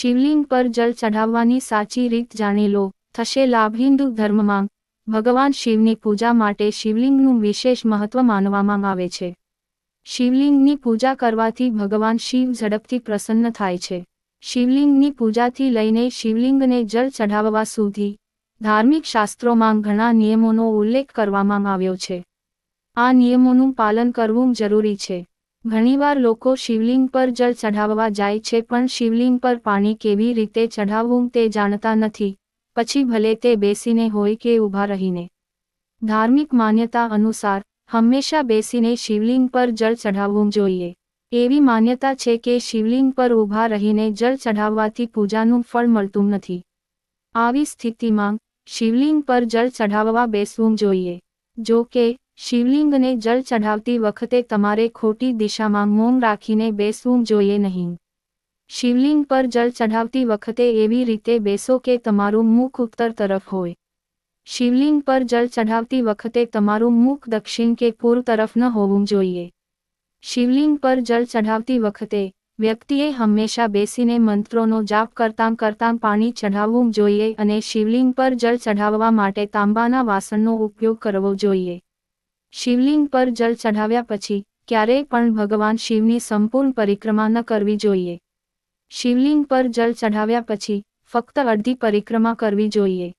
શિવલિંગ પર જળ ચઢાવવાની સાચી રીત જાણી લો. થશે લાભ. હિન્દુ ધર્મમાં ભગવાન શિવની પૂજા માટે શિવલિંગનું વિશેષ મહત્વ માનવામાં આવે છે. શિવલિંગની પૂજા કરવાથી ભગવાન શિવ ઝડપથી પ્રસન્ન થાય છે. શિવલિંગની પૂજાથી લઈને શિવલિંગને જળ ચઢાવવા સુધી ધાર્મિક શાસ્ત્રોમાં ઘણા નિયમોનો ઉલ્લેખ કરવામાં આવ્યો છે. આ નિયમોનું પાલન કરવું જરૂરી છે. ઘણીવાર લોકો શિવલિંગ પર જળ ચઢાવવા જાય છે પણ શિવલિંગ પર પાણી કેવી રીતે ચઢાવવું તે જાણતા નથી. પછી ભલે તે બેસીને હોય કે ઊભા રહીને. ધાર્મિક માન્યતા અનુસાર, હંમેશા બેસીને શિવલિંગ પર જળ ચઢાવવું જોઈએ. એવી માન્યતા છે કે શિવલિંગ પર ઊભા રહીને જળ ચઢાવવાથી પૂજાનું ફળ મળતું નથી. આવી સ્થિતિમાં, શિવલિંગ પર જળ ચઢાવવા બેસવું જોઈએ. જો કે શિવલિંગને જળ ચઢાવતી વખતે તમારે ખોટી દિશામાં મોં રાખીને બેસવું જોઈએ નહીં. શિવલિંગ પર જળ ચઢાવતી વખતે એવી રીતે બેસો કે તમારું મુખ ઉત્તર તરફ હોય. શિવલિંગ પર જળ ચઢાવતી વખતે તમારું મુખ દક્ષિણ કે પૂર્વ તરફ ન હોવું જોઈએ. શિવલિંગ પર જળ ચઢાવતી વખતે વ્યક્તિએ હંમેશા બેસીને મંત્રોનો જાપ કરતાં કરતાં પાણી ચઢાવવું જોઈએ અને શિવલિંગ પર જળ ચઢાવવા માટે તાંબાના વાસણનો ઉપયોગ કરવો જોઈએ. શિવલિંગ પર જળ ચઢાવ્યા પછી ક્યારેય પણ ભગવાન શિવની સંપૂર્ણ પરિક્રમા ન કરવી જોઈએ. શિવલિંગ પર જળ ચઢાવ્યા પછી ફક્ત અડધી પરિક્રમા કરવી જોઈએ.